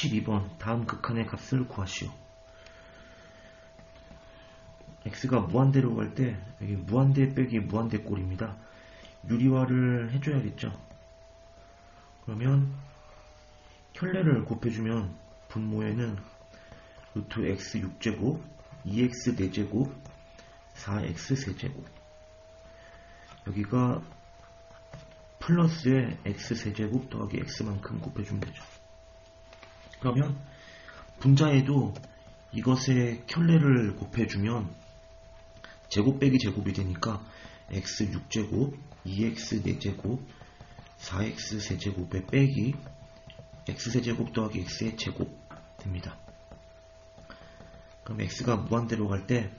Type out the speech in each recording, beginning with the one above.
12번 다음 극한의 값을 구하시오. x가 무한대로 갈 때 여기 무한대 빼기 무한대 꼴입니다. 유리화를 해줘야겠죠. 그러면 켤레를 곱해주면 분모에는 루트 x 6제곱 2x 4제곱 4x 세제곱 여기가 플러스에 x 세제곱 더하기 x만큼 곱해주면 되죠. 그러면 분자에도 이것의 켤레를 곱해주면 제곱 빼기 제곱이 되니까 x 6제곱 2x 4제곱 4x 세제곱에 빼기 x 세제곱 더하기 x의 제곱 됩니다. 그럼 x가 무한대로 갈 때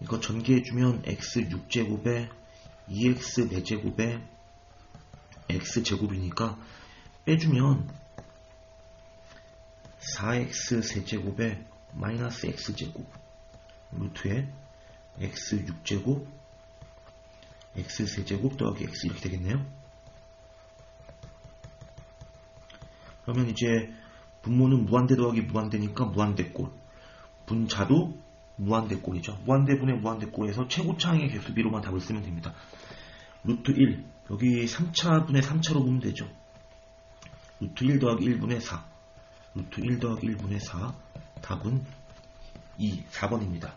이거 전개해주면 x 6제곱에 2x 4제곱에 x제곱이니까 빼주면 4x 세제곱에 마이너스 x제곱 루트에 x 6제곱 x 세제곱 더하기 x 이렇게 되겠네요. 그러면 이제 분모는 무한대 더하기 무한대니까 무한대꼴 분자도 무한대꼴이죠. 무한대분의 무한대꼴에서 최고차항의 개수비로만 답을 쓰면 됩니다. 루트 1 여기 3차분의 3차로 보면 되죠. 루트 1 더하기 1분의 4 루트 1 더하기 1분의 4 답은 2, 4번입니다.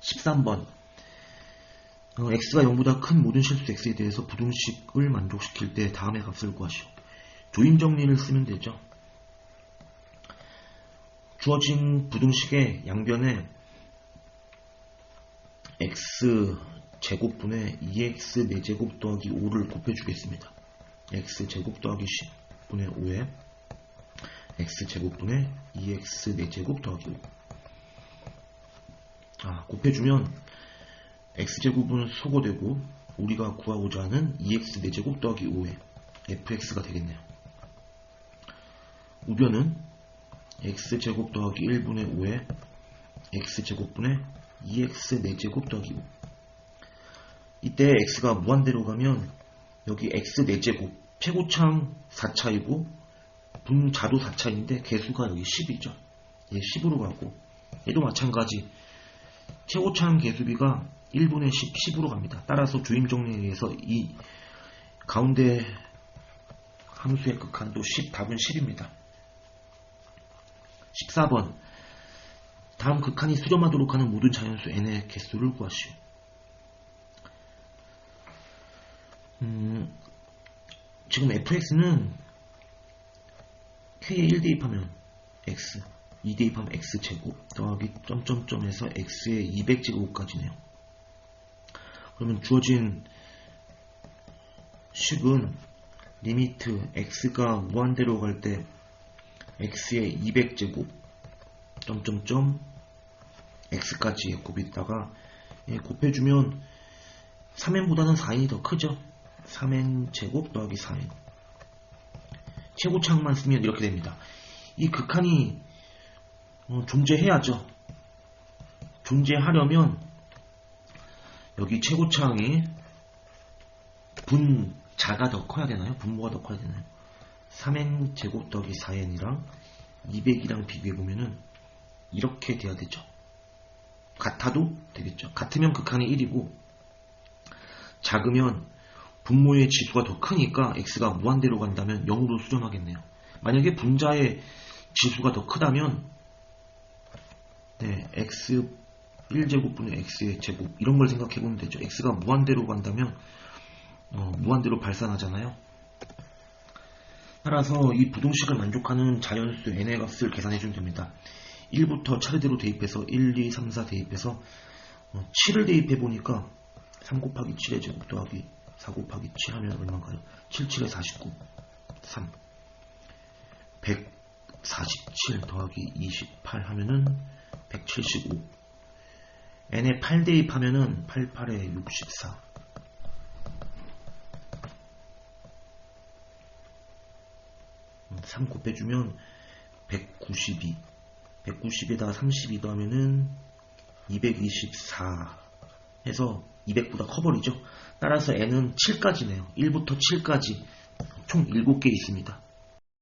13번 어, x가 0보다 큰 모든 실수 x에 대해서 부등식을 만족시킬 때 다음의 값을 구하시오. 조임 정리를 쓰면 되죠. 주어진 부등식의 양변에 x 제곱분의 2x 4제곱 더하기 5를 곱해주겠습니다. x 제곱 더하기 10분의 5에 x 제곱분의 2x 4제곱 더하기 5 아, 곱해주면 x제곱은 소거되고 우리가 구하고자 하는 2x 4제곱 더하기 5에 fx가 되겠네요. 우변은 x제곱 더하기 1분의 5에 x제곱분의 2x 4제곱 더하기 5 이때 x가 무한대로 가면 여기 x 4제곱 최고차항 4차이고 분 자도 4차인데 개수가 여기 10이죠. 얘 10으로 가고 얘도 마찬가지 최고차항 개수비가 1분의 10, 10으로 갑니다. 따라서 조임 정리에 의해서 이 가운데 함수의 극한도 10, 답은 10입니다. 14번 다음 극한이 수렴하도록 하는 모든 자연수 n의 개수를 구하시오. 음, 지금 fx는 k에 1 대입하면 x, 2 대입하면 x제곱 더하기 점점점에서 x의 200제곱까지네요. 그러면 주어진 식은 리미트 x가 무한대로 갈 때 x의 200제곱 점점점 x까지 곱있다가 예, 곱해주면 3n보다는 4n이 더 크죠. 3n 제곱 더하기 4n 최고차항만 쓰면 이렇게 됩니다. 이 극한이 어, 존재해야죠. 존재하려면 여기 최고차항이 분자가 더 커야 되나요? 분모가 더 커야 되나요? 3n 제곱 더하기 4n이랑 200이랑 비교해보면은 이렇게 돼야 되죠. 같아도 되겠죠. 같으면 극한이 1이고 작으면 분모의 지수가 더 크니까 x가 무한대로 간다면 0으로 수렴하겠네요. 만약에 분자의 지수가 더 크다면 네, x 1제곱분의 x의 제곱 이런 걸 생각해 보면 되죠. x가 무한대로 간다면 어, 무한대로 발산하잖아요. 따라서 이 부등식을 만족하는 자연수 n의 값을 계산해 주면 됩니다. 1부터 차례대로 대입해서 1, 2, 3, 4 대입해서 어, 7을 대입해 보니까 3 곱하기 7의 제곱 더하기 4 곱하기 7 하면 얼마인가요? 7, 7에 49 3 147 더하기 28 하면은 175 n에 8 대입하면은 88에 64 3 곱해주면 192 190에다 32 더하면은 224 해서 200보다 커버리죠. 따라서 n은 7까지네요. 1부터 7까지 총 7개 있습니다.